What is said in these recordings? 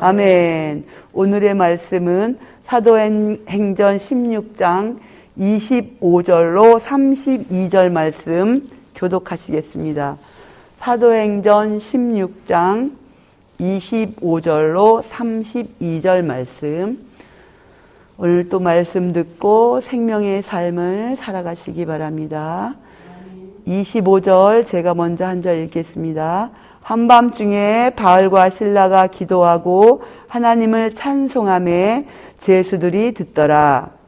아멘. 오늘의 말씀은 사도행전 16장 25절로 32절 말씀 교독하시겠습니다. 사도행전 16장 25절로 32절 말씀. 오늘 또 말씀 듣고 생명의 삶을 살아가시기 바랍니다. 25절 제가 먼저 한 절 읽겠습니다. 한밤중에 바알과 신라가 기도하고 하나님을 찬송함에 제수들이 듣더라.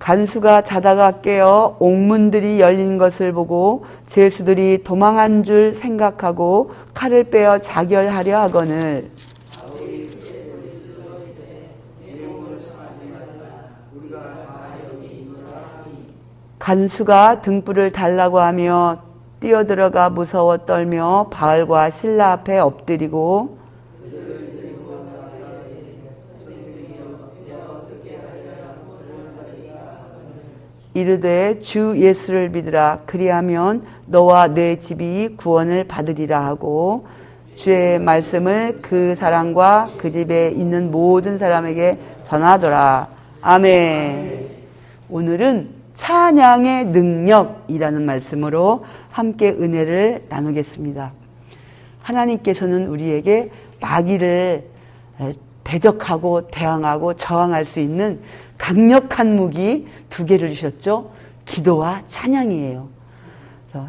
간수가 자다가 깨어 옥문들이 열린 것을 보고 제수들이 도망한 줄 생각하고 칼을 빼어 자결하려 하거늘 간수가 등불을 달라고 하며 뛰어들어가 무서워 떨며 바알과 신라 앞에 엎드리고 이르되 주 예수를 믿으라. 그리하면 너와 내 집이 구원을 받으리라 하고 주의 말씀을 그 사람과 그 집에 있는 모든 사람에게 전하더라. 아멘. 오늘은 찬양의 능력이라는 말씀으로 함께 은혜를 나누겠습니다. 하나님께서는 우리에게 마귀를 대적하고 대항하고 저항할 수 있는 강력한 무기 두 개를 주셨죠. 기도와 찬양이에요.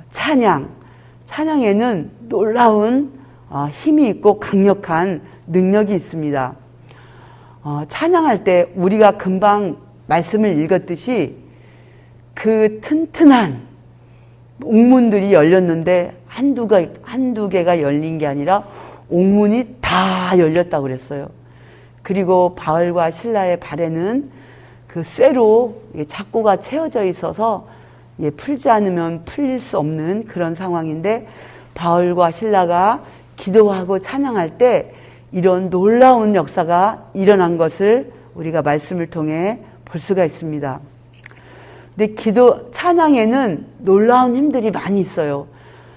찬양, 찬양에는 놀라운 어, 힘이 있고 강력한 능력이 있습니다. 어, 찬양할 때 우리가 금방 말씀을 읽었듯이 그 튼튼한 옥문들이 열렸는데 한두, 가, 한두 개가 열린 게 아니라 옥문이 다 열렸다고 그랬어요. 그리고 바울과 신라의 발에는 그 쇠로 착고가 채워져 있어서 풀지 않으면 풀릴 수 없는 그런 상황인데 바울과 신라가 기도하고 찬양할 때 이런 놀라운 역사가 일어난 것을 우리가 말씀을 통해 볼 수가 있습니다. 근데 기도 찬양에는 놀라운 힘들이 많이 있어요.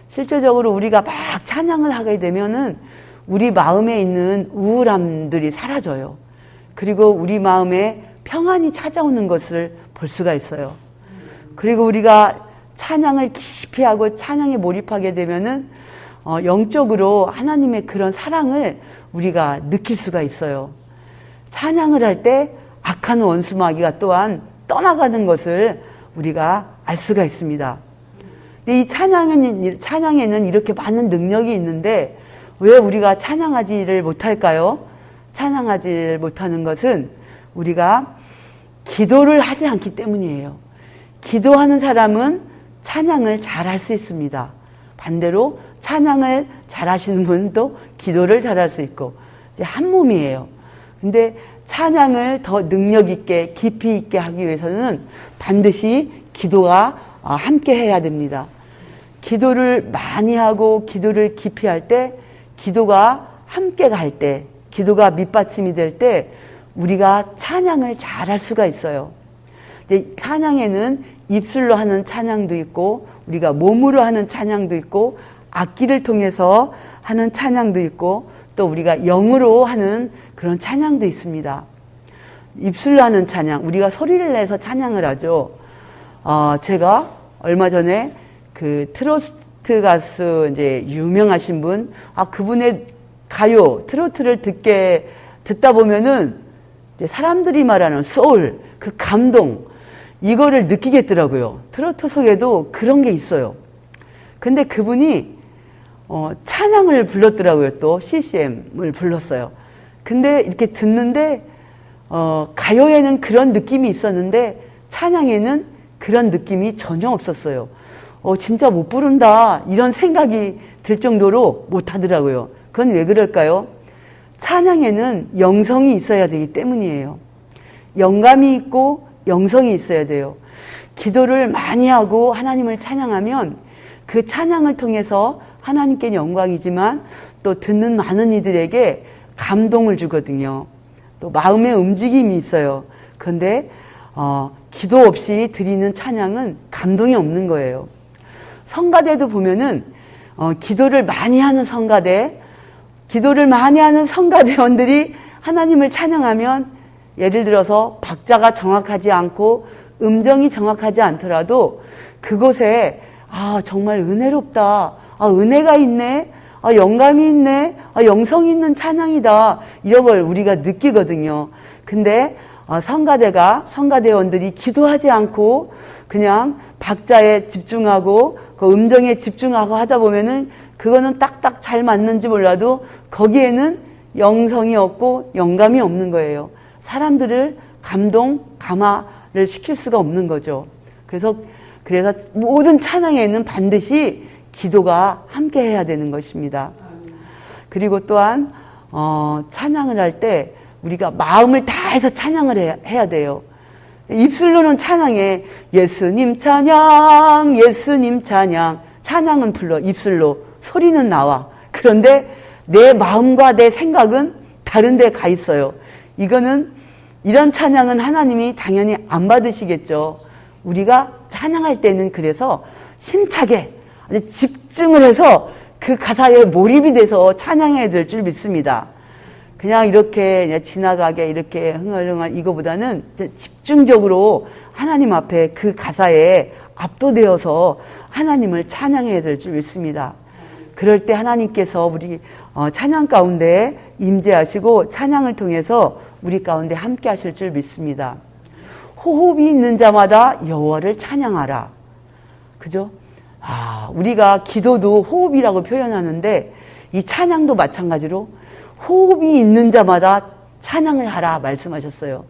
실제적으로 우리가 막 찬양을 하게 되면은 우리 마음에 있는 우울함들이 사라져요. 그리고 우리 마음에 평안이 찾아오는 것을 볼 수가 있어요. 그리고 우리가 찬양을 깊이 하고 찬양에 몰입하게 되면은 어, 영적으로 하나님의 그런 사랑을 우리가 느낄 수가 있어요. 찬양을 할 때 악한 원수 마귀가 또한 떠나가는 것을 우리가 알 수가 있습니다. 근데 이 찬양은, 찬양에는 이렇게 많은 능력이 있는데 왜 우리가 찬양하지를 못할까요? 찬양하지 못하는 것은 우리가 기도를 하지 않기 때문이에요. 기도하는 사람은 찬양을 잘 할 수 있습니다. 반대로 찬양을 잘 하시는 분도 기도를 잘 할 수 있고, 이제 한 몸이에요. 근데 찬양을 더 능력 있게 깊이 있게 하기 위해서는 반드시 기도가 어, 함께 해야 됩니다. 기도를 많이 하고 기도를 깊이 할 때 기도가 함께 갈 때, 기도가 밑받침이 될 때 우리가 찬양을 잘 할 수가 있어요. 찬양에는 입술로 하는 찬양도 있고 우리가 몸으로 하는 찬양도 있고 악기를 통해서 하는 찬양도 있고 또 우리가 영으로 하는 그런 찬양도 있습니다. 입술로 하는 찬양, 우리가 소리를 내서 찬양을 하죠. 어, 제가 얼마 전에 그 트로트 가수 이제 유명하신 분, 아, 그분의 가요, 트로트를 듣게, 듣다 보면은 이제 사람들이 말하는 소울, 그 감동, 이거를 느끼겠더라고요. 트로트 속에도 그런 게 있어요. 근데 그분이 어, 찬양을 불렀더라고요. 또 CCM을 불렀어요. 근데 이렇게 듣는데 어, 가요에는 그런 느낌이 있었는데 찬양에는 그런 느낌이 전혀 없었어요. 어, 진짜 못 부른다. 이런 생각이 들 정도로 못 하더라고요. 그건 왜 그럴까요? 찬양에는 영성이 있어야 되기 때문이에요. 영감이 있고 영성이 있어야 돼요. 기도를 많이 하고 하나님을 찬양하면 그 찬양을 통해서 하나님께 영광이지만 또 듣는 많은 이들에게 감동을 주거든요. 또 마음의 움직임이 있어요. 그런데 어, 기도 없이 드리는 찬양은 감동이 없는 거예요. 성가대도 보면은 어, 기도를 많이 하는 성가대, 기도를 많이 하는 성가대원들이 하나님을 찬양하면 예를 들어서 박자가 정확하지 않고 음정이 정확하지 않더라도 그곳에 아 정말 은혜롭다, 아 은혜가 있네, 아 영감이 있네, 아 영성이 있는 찬양이다 이런 걸 우리가 느끼거든요. 근데 어, 성가대가 성가대원들이 기도하지 않고 그냥 박자에 집중하고 그 음정에 집중하고 하다 보면은 그거는 딱딱 잘 맞는지 몰라도 거기에는 영성이 없고 영감이 없는 거예요. 사람들을 감동, 감화를 시킬 수가 없는 거죠. 그래서 그래서 모든 찬양에는 반드시 기도가 함께 해야 되는 것입니다. 그리고 또한 어, 찬양을 할 때 우리가 마음을 다해서 찬양을 해야, 해야 돼요. 입술로는 찬양해 예수님 찬양, 예수님 찬양. 찬양은 불러 입술로 소리는 나와. 그런데 내 마음과 내 생각은 다른 데 가 있어요. 이거는 이런 찬양은 하나님이 당연히 안 받으시겠죠. 우리가 찬양할 때는 그래서 심차게 집중을 해서 그 가사에 몰입이 돼서 찬양해야 될 줄 믿습니다. 그냥 이렇게 그냥 지나가게 이렇게 흥얼흥얼 이거보다는 집중적으로 하나님 앞에 그 가사에 압도되어서 하나님을 찬양해야 될 줄 믿습니다. 그럴 때 하나님께서 우리 어, 찬양 가운데 임재하시고 찬양을 통해서 우리 가운데 함께 하실 줄 믿습니다. 호흡이 있는 자마다 여호와를 찬양하라. 그죠? 아, 우리가 기도도 호흡이라고 표현하는데 이 찬양도 마찬가지로 호흡이 있는 자마다 찬양을 하라 말씀하셨어요.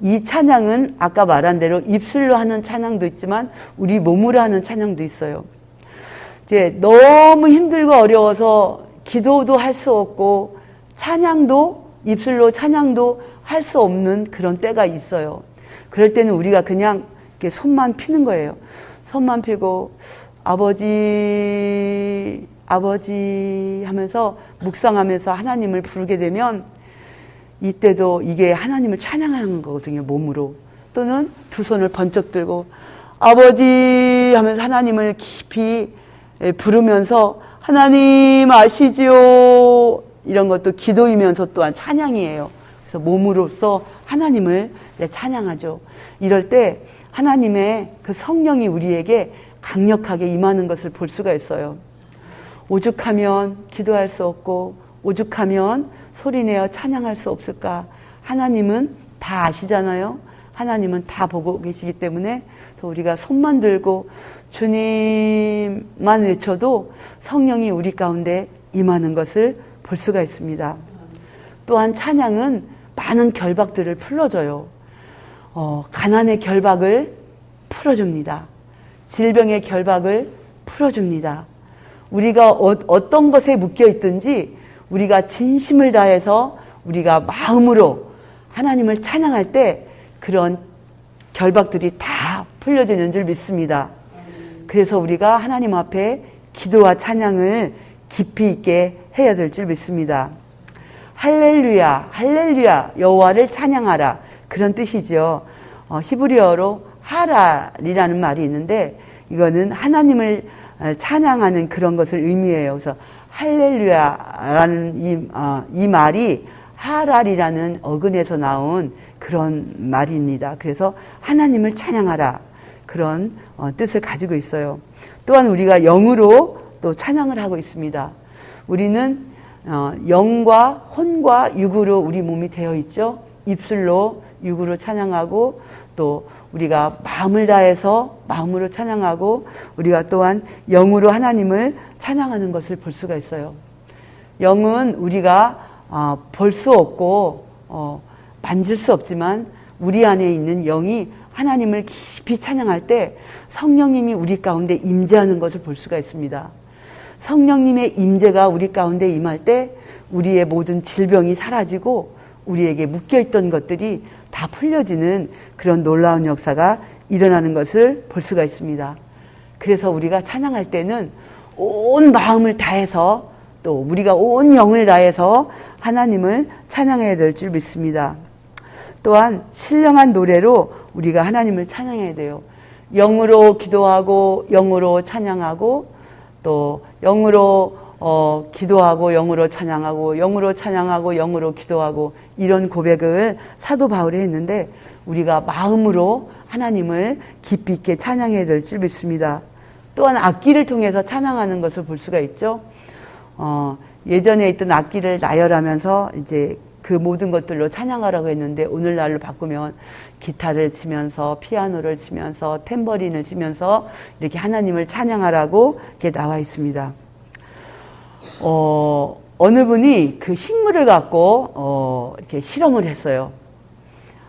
이 찬양은 아까 말한 대로 입술로 하는 찬양도 있지만 우리 몸으로 하는 찬양도 있어요. 이제 너무 힘들고 어려워서 기도도 할 수 없고 찬양도 입술로 찬양도 할 수 없는 그런 때가 있어요. 그럴 때는 우리가 그냥 이렇게 손만 피는 거예요. 손만 피고 아버지 아버지 하면서 묵상하면서 하나님을 부르게 되면 이때도 이게 하나님을 찬양하는 거거든요, 몸으로. 또는 두 손을 번쩍 들고 아버지 하면서 하나님을 깊이 부르면서 하나님 아시지요? 이런 것도 기도이면서 또한 찬양이에요. 그래서 몸으로써 하나님을 찬양하죠. 이럴 때 하나님의 그 성령이 우리에게 강력하게 임하는 것을 볼 수가 있어요. 오죽하면 기도할 수 없고 오죽하면 소리내어 찬양할 수 없을까? 하나님은 다 아시잖아요. 하나님은 다 보고 계시기 때문에 우리가 손만 들고 주님만 외쳐도 성령이 우리 가운데 임하는 것을 볼 수가 있습니다. 또한 찬양은 많은 결박들을 풀어줘요. 어, 가난의 결박을 풀어줍니다. 질병의 결박을 풀어줍니다. 우리가 어, 떤 것에 묶여 있든지 우리가 진심을 다해서 우리가 마음으로 하나님을 찬양할 때 그런 결박들이 다 풀려지는 줄 믿습니다. 그래서 우리가 하나님 앞에 기도와 찬양을 깊이 있게 해야 될 줄 믿습니다. 할렐루야, 할렐루야, 여호와를 찬양하라 그런 뜻이죠. 어, 히브리어로 하랄이라는 말이 있는데 이거는 하나님을 찬양하는 그런 것을 의미해요. 그래서 할렐루야라는 이, 어, 이 말이 하랄이라는 어근에서 나온 그런 말입니다. 그래서 하나님을 찬양하라 그런 어, 뜻을 가지고 있어요. 또한 우리가 영으로 또 찬양을 하고 있습니다. 우리는 어, 영과 혼과 육으로 우리 몸이 되어 있죠. 입술로 육으로 찬양하고 또 우리가 마음을 다해서 마음으로 찬양하고 우리가 또한 영으로 하나님을 찬양하는 것을 볼 수가 있어요. 영은 우리가 어, 볼수 없고 어, 만질 수 없지만 우리 안에 있는 영이 하나님을 깊이 찬양할 때 성령님이 우리 가운데 임재하는 것을 볼 수가 있습니다. 성령님의 임재가 우리 가운데 임할 때 우리의 모든 질병이 사라지고 우리에게 묶여 있던 것들이 다 풀려지는 그런 놀라운 역사가 일어나는 것을 볼 수가 있습니다. 그래서 우리가 찬양할 때는 온 마음을 다해서 또 우리가 온 영을 다해서 하나님을 찬양해야 될 줄 믿습니다. 또한 신령한 노래로 우리가 하나님을 찬양해야 돼요. 영으로 기도하고 영으로 찬양하고 또 영으로 어, 기도하고 영으로 찬양하고 영으로 찬양하고 영으로 기도하고 이런 고백을 사도 바울이 했는데 우리가 마음으로 하나님을 깊이 있게 찬양해야 될 줄 믿습니다. 또한 악기를 통해서 찬양하는 것을 볼 수가 있죠. 어, 예전에 있던 악기를 나열하면서 이제 그 모든 것들로 찬양하라고 했는데 오늘날로 바꾸면 기타를 치면서 피아노를 치면서 탬버린을 치면서 이렇게 하나님을 찬양하라고 이렇게 나와 있습니다. 어, 어느 분이 그 식물을 갖고 어, 이렇게 실험을 했어요.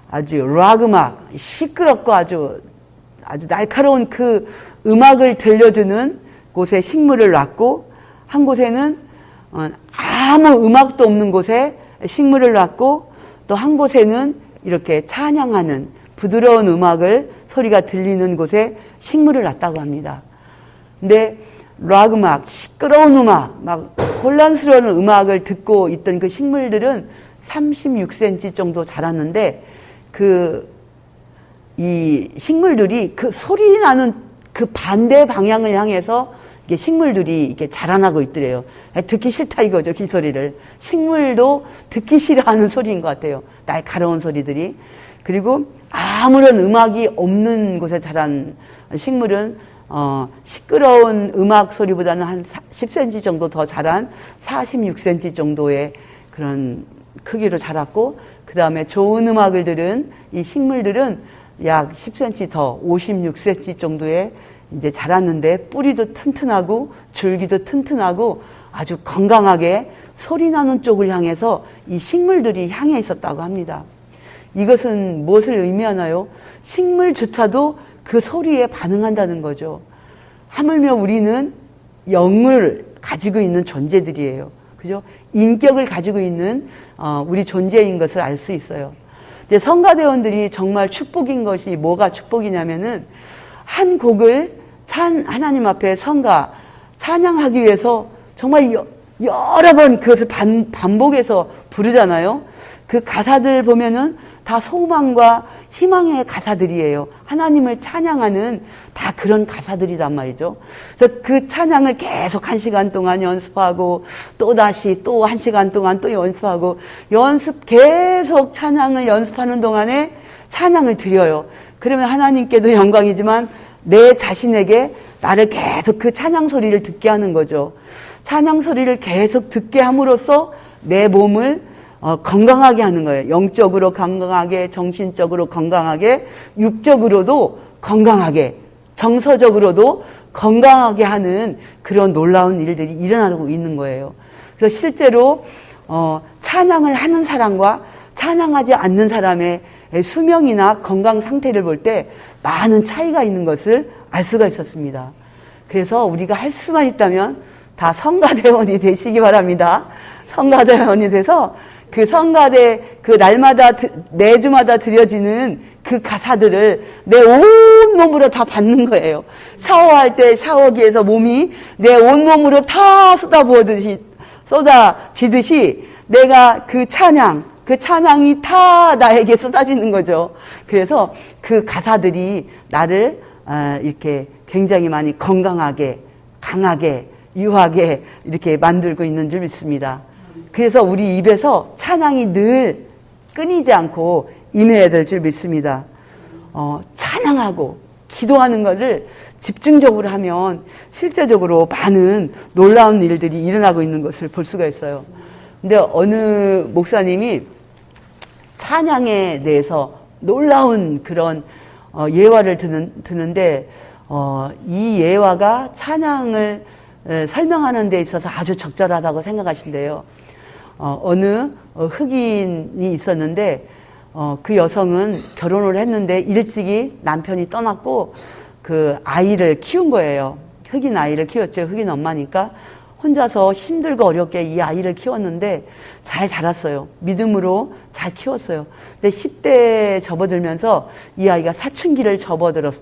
아주 락 음악, 시끄럽고 아주 아주 날카로운 그 음악을 들려주는 곳에 식물을 놨고 한 곳에는 어, 아무 음악도 없는 곳에 식물을 놨고 또 한 곳에는 이렇게 찬양하는 부드러운 음악을 소리가 들리는 곳에 식물을 놨다고 합니다. 근데 락 음악, 시끄러운 음악, 막 혼란스러운 음악을 듣고 있던 그 식물들은 36cm 정도 자랐는데 그 이 식물들이 그 소리 나는 그 반대 방향을 향해서 이게 식물들이 이렇게 자라나고 있더래요. 듣기 싫다 이거죠, 그 소리를. 식물도 듣기 싫어하는 소리인 것 같아요. 날카로운 소리들이. 그리고 아무런 음악이 없는 곳에 자란 식물은 어, 시끄러운 음악 소리보다는 한 10cm 정도 더 자란 46cm 정도의 그런 크기로 자랐고, 그 다음에 좋은 음악을 들은 이 식물들은 약 10cm 더 56cm 정도의 이제 자랐는데 뿌리도 튼튼하고 줄기도 튼튼하고 아주 건강하게 소리 나는 쪽을 향해서 이 식물들이 향해 있었다고 합니다. 이것은 무엇을 의미하나요? 식물조차도 그 소리에 반응한다는 거죠. 하물며 우리는 영을 가지고 있는 존재들이에요. 그죠? 인격을 가지고 있는 어, 우리 존재인 것을 알 수 있어요. 이제 성가대원들이 정말 축복인 것이 뭐가 축복이냐면은 한 곡을 찬 하나님 앞에 성가 찬양하기 위해서 정말 여, 여러 번 그것을 반, 반복해서 부르잖아요. 그 가사들 보면은 다 소망과 희망의 가사들이에요. 하나님을 찬양하는 다 그런 가사들이란 말이죠. 그래서 그 찬양을 계속 한 시간 동안 연습하고 또 다시 또 한 시간 동안 또 연습하고 연습 계속 찬양을 연습하는 동안에 찬양을 드려요. 그러면 하나님께도 영광이지만 내 자신에게 나를 계속 그 찬양 소리를 듣게 하는 거죠. 찬양 소리를 계속 듣게 함으로써 내 몸을 어, 건강하게 하는 거예요. 영적으로 건강하게, 정신적으로 건강하게, 육적으로도 건강하게, 정서적으로도 건강하게 하는 그런 놀라운 일들이 일어나고 있는 거예요. 그래서 실제로 어, 찬양을 하는 사람과 찬양하지 않는 사람의 수명이나 건강 상태를 볼 때 많은 차이가 있는 것을 알 수가 있었습니다. 그래서 우리가 할 수만 있다면 다 성가대원이 되시기 바랍니다. 성가대원이 돼서 그 성가대 그 날마다 매주마다 드려지는 그 가사들을 내 온 몸으로 다 받는 거예요. 샤워할 때 샤워기에서 몸이 내 온몸으로 다 쏟아부어듯이 쏟아지듯이 내가 그 찬양 그 찬양이 다 나에게 쏟아지는 거죠. 그래서 그 가사들이 나를 아, 이렇게 굉장히 많이 건강하게 강하게 유하게 이렇게 만들고 있는 줄 믿습니다. 그래서 우리 입에서 찬양이 늘 끊이지 않고 임해야 될 줄 믿습니다. 어, 찬양하고 기도하는 것을 집중적으로 하면 실제적으로 많은 놀라운 일들이 일어나고 있는 것을 볼 수가 있어요. 근데 어느 목사님이 찬양에 대해서 놀라운 그런 어, 예화를 드는, 드는데 어, 이 예화가 찬양을 에, 설명하는 데 있어서 아주 적절하다고 생각하신대요. 어, 어느 어, 흑인이 있었는데 어, 그 여성은 결혼을 했는데 일찍이 남편이 떠났고 그 아이를 키운 거예요. 흑인 아이를 키웠죠. 흑인 엄마니까 혼자서 힘들고 어렵게 이 아이를 키웠는데 잘 자랐어요. 믿음으로 잘 키웠어요. 근데 10대에 접어들면서 이 아이가 사춘기를 접어들었,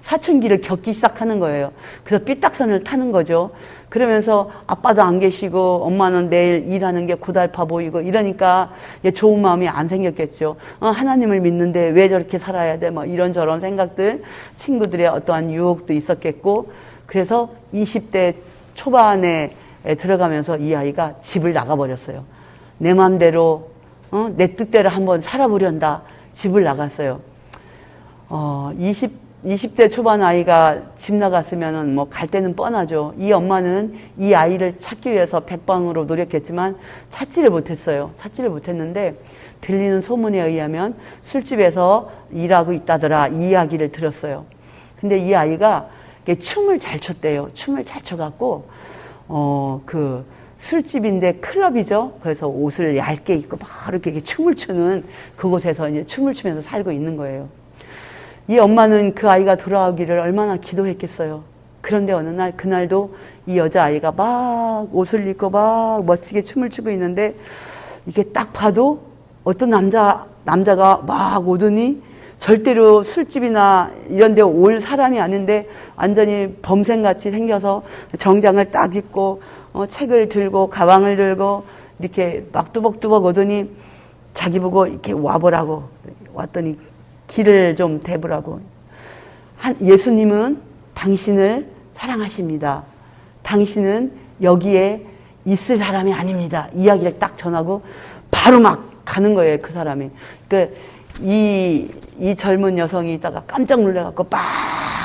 사춘기를 겪기 시작하는 거예요. 그래서 삐딱선을 타는 거죠. 그러면서 아빠도 안 계시고 엄마는 내일 일하는 게 고달파 보이고 이러니까 좋은 마음이 안 생겼겠죠. 어, 하나님을 믿는데 왜 저렇게 살아야 돼? 뭐 이런저런 생각들, 친구들의 어떠한 유혹도 있었겠고, 그래서 20대 초반에 들어가면서 이 아이가 집을 나가버렸어요. 내 마음대로, 어? 내 뜻대로 한번 살아보련다. 집을 나갔어요. 어, 20, 20대 초반 아이가 집 나갔으면은 뭐 갈 때는 뻔하죠. 이 엄마는 이 아이를 찾기 위해서 백방으로 노력했지만 찾지를 못했어요. 찾지를 못했는데 들리는 소문에 의하면 술집에서 일하고 있다더라 이 이야기를 들었어요. 근데 이 아이가 춤을 잘 췄대요. 춤을 잘 춰갖고 어 그 술집인데 클럽이죠. 그래서 옷을 얇게 입고 막 이렇게 춤을 추는 그곳에서 이제 춤을 추면서 살고 있는 거예요. 이 엄마는 그 아이가 돌아오기를 얼마나 기도했겠어요. 그런데 어느 날 그날도 이 여자아이가 막 옷을 입고 막 멋지게 춤을 추고 있는데 이게 딱 봐도 어떤 남자 남자가 막 오더니 절대로 술집이나 이런 데 올 사람이 아닌데 완전히 범생같이 생겨서 정장을 딱 입고 어, 책을 들고 가방을 들고 이렇게 막 뚜벅뚜벅 오더니 자기 보고 이렇게 와보라고 왔더니 길을 좀 대보라고. 예수님은 당신을 사랑하십니다. 당신은 여기에 있을 사람이 아닙니다. 이야기를 딱 전하고 바로 막 가는 거예요, 그 사람이. 그, 이, 이 젊은 여성이 있다가 깜짝 놀래갖고 막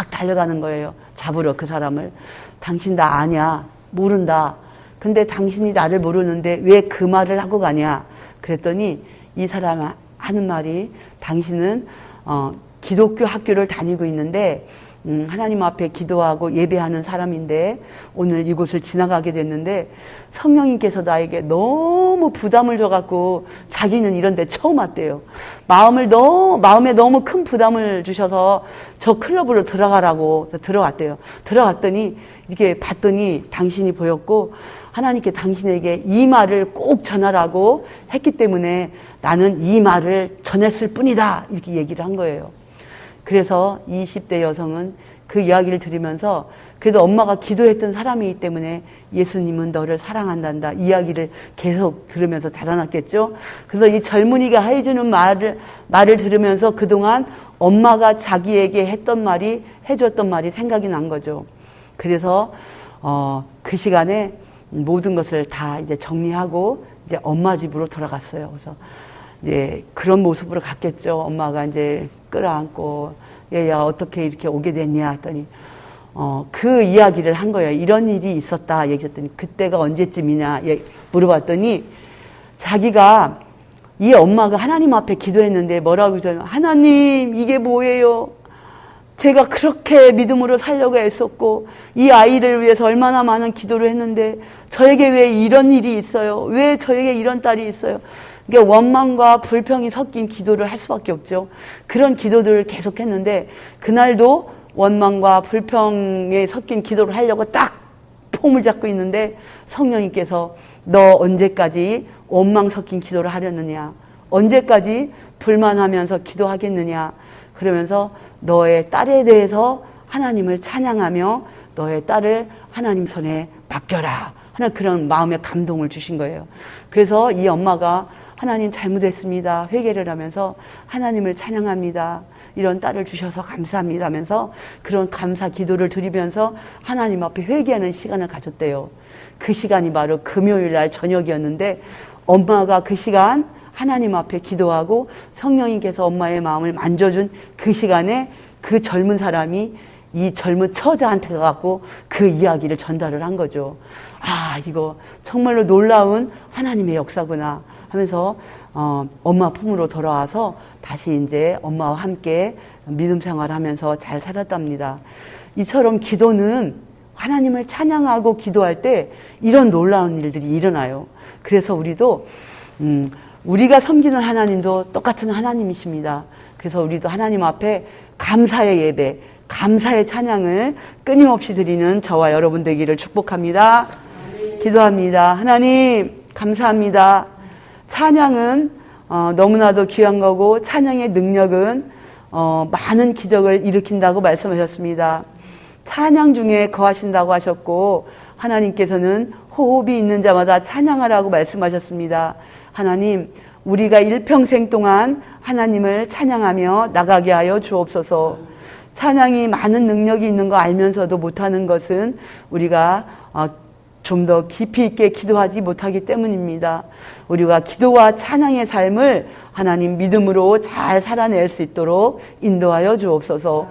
달려가는 거예요. 잡으러 그 사람을. 당신 나 아냐? 모른다. 근데 당신이 나를 모르는데 왜 그 말을 하고 가냐? 그랬더니 이 사람 하는 말이 당신은 어, 기독교 학교를 다니고 있는데 음, 하나님 앞에 기도하고 예배하는 사람인데 오늘 이곳을 지나가게 됐는데 성령님께서 나에게 너무 부담을 줘갖고 자기는 이런데 처음 왔대요. 마음을 너무 마음에 너무 큰 부담을 주셔서 저 클럽으로 들어가라고 들어왔대요. 들어갔더니 이렇게 봤더니 당신이 보였고 하나님께 당신에게 이 말을 꼭 전하라고 했기 때문에 나는 이 말을 전했을 뿐이다. 이렇게 얘기를 한 거예요. 그래서 20대 여성은 그 이야기를 들으면서 그래도 엄마가 기도했던 사람이기 때문에 예수님은 너를 사랑한단다. 이야기를 계속 들으면서 달아났겠죠. 그래서 이 젊은이가 해주는 말을, 말을 들으면서 그동안 엄마가 자기에게 했던 말이, 해줬던 말이 생각이 난 거죠. 그래서, 어, 그 시간에 모든 것을 다 이제 정리하고 이제 엄마 집으로 돌아갔어요. 그래서 이제 그런 모습으로 갔겠죠. 엄마가 이제 끌어안고 얘야 어떻게 이렇게 오게 됐냐 했더니 어, 그 이야기를 한 거예요. 이런 일이 있었다 얘기했더니 그때가 언제쯤이냐 물어봤더니 자기가 이 엄마가 하나님 앞에 기도했는데 뭐라고 했잖아요. 하나님 이게 뭐예요? 제가 그렇게 믿음으로 살려고 애썼고 이 아이를 위해서 얼마나 많은 기도를 했는데 저에게 왜 이런 일이 있어요? 왜 저에게 이런 딸이 있어요? 이게 원망과 불평이 섞인 기도를 할 수밖에 없죠. 그런 기도들을 계속했는데 그날도 원망과 불평에 섞인 기도를 하려고 딱 폼을 잡고 있는데 성령님께서 너 언제까지 원망 섞인 기도를 하려느냐? 언제까지 불만하면서 기도하겠느냐? 그러면서 너의 딸에 대해서 하나님을 찬양하며 너의 딸을 하나님 손에 맡겨라. 하는 그런 마음의 감동을 주신 거예요. 그래서 이 엄마가 하나님 잘못했습니다. 회개를 하면서 하나님을 찬양합니다. 이런 딸을 주셔서 감사합니다 하면서 그런 감사 기도를 드리면서 하나님 앞에 회개하는 시간을 가졌대요. 그 시간이 바로 금요일 날 저녁이었는데 엄마가 그 시간 하나님 앞에 기도하고 성령님께서 엄마의 마음을 만져준 그 시간에 그 젊은 사람이 이 젊은 처자한테 가갖고 그 이야기를 전달을 한 거죠. 아, 이거 정말로 놀라운 하나님의 역사구나 하면서 어, 엄마 품으로 돌아와서 다시 이제 엄마와 함께 믿음 생활을 하면서 잘 살았답니다. 이처럼 기도는 하나님을 찬양하고 기도할 때 이런 놀라운 일들이 일어나요. 그래서 우리도 음, 우리가 섬기는 하나님도 똑같은 하나님이십니다. 그래서 우리도 하나님 앞에 감사의 예배, 감사의 찬양을 끊임없이 드리는 저와 여러분 되기를 축복합니다. 기도합니다. 하나님, 감사합니다. 찬양은 어, 너무나도 귀한 거고 찬양의 능력은 어, 많은 기적을 일으킨다고 말씀하셨습니다. 찬양 중에 거하신다고 하셨고 하나님께서는 호흡이 있는 자마다 찬양하라고 말씀하셨습니다. 하나님, 우리가 일평생 동안 하나님을 찬양하며 나가게 하여 주옵소서. 찬양이 많은 능력이 있는 거 알면서도 못하는 것은 우리가 어, 좀더 깊이 있게 기도하지 못하기 때문입니다. 우리가 기도와 찬양의 삶을 하나님 믿음으로 잘 살아낼 수 있도록 인도하여 주옵소서.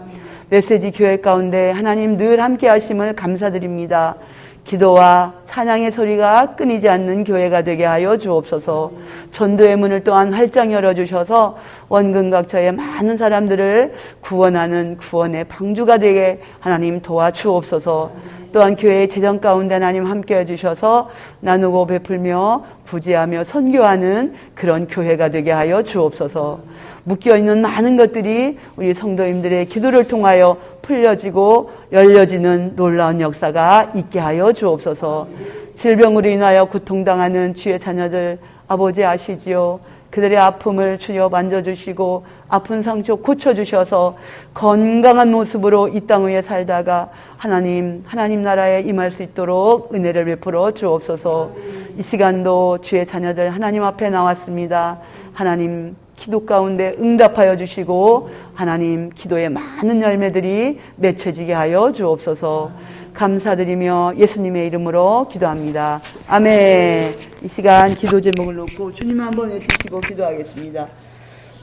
메시지 교회 가운데 하나님 늘 함께 하심을 감사드립니다. 기도와 찬양의 소리가 끊이지 않는 교회가 되게 하여 주옵소서. 전도의 문을 또한 활짝 열어주셔서 원근각처의 많은 사람들을 구원하는 구원의 방주가 되게 하나님 도와주옵소서. 또한 교회의 재정 가운데 하나님 함께 해주셔서 나누고 베풀며 구제하며 선교하는 그런 교회가 되게 하여 주옵소서. 묶여 있는 많은 것들이 우리 성도님들의 기도를 통하여 풀려지고 열려지는 놀라운 역사가 있게 하여 주옵소서. 질병으로 인하여 고통당하는 주의 자녀들 아버지 아시지요. 그들의 아픔을 주여 만져주시고 아픈 상처 고쳐주셔서 건강한 모습으로 이 땅 위에 살다가 하나님 하나님 나라에 임할 수 있도록 은혜를 베풀어 주옵소서. 이 시간도 주의 자녀들 하나님 앞에 나왔습니다. 하나님 기도 가운데 응답하여 주시고 하나님 기도의 많은 열매들이 맺혀지게 하여 주옵소서 감사드리며 예수님의 이름으로 기도합니다. 아멘. 이 시간 기도 제목을 놓고 주님 한번 외치시고 기도하겠습니다.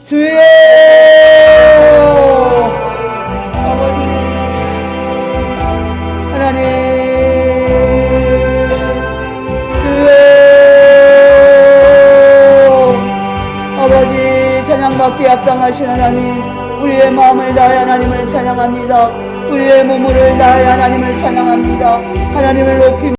주여! 아버지, 하나님! 아버지, 찬양받기 합당하신 하나님, 우리의 마음을 다해 하나님을 찬양합니다. 우리의 몸을 다해 하나님을 찬양합니다. 하나님을 높이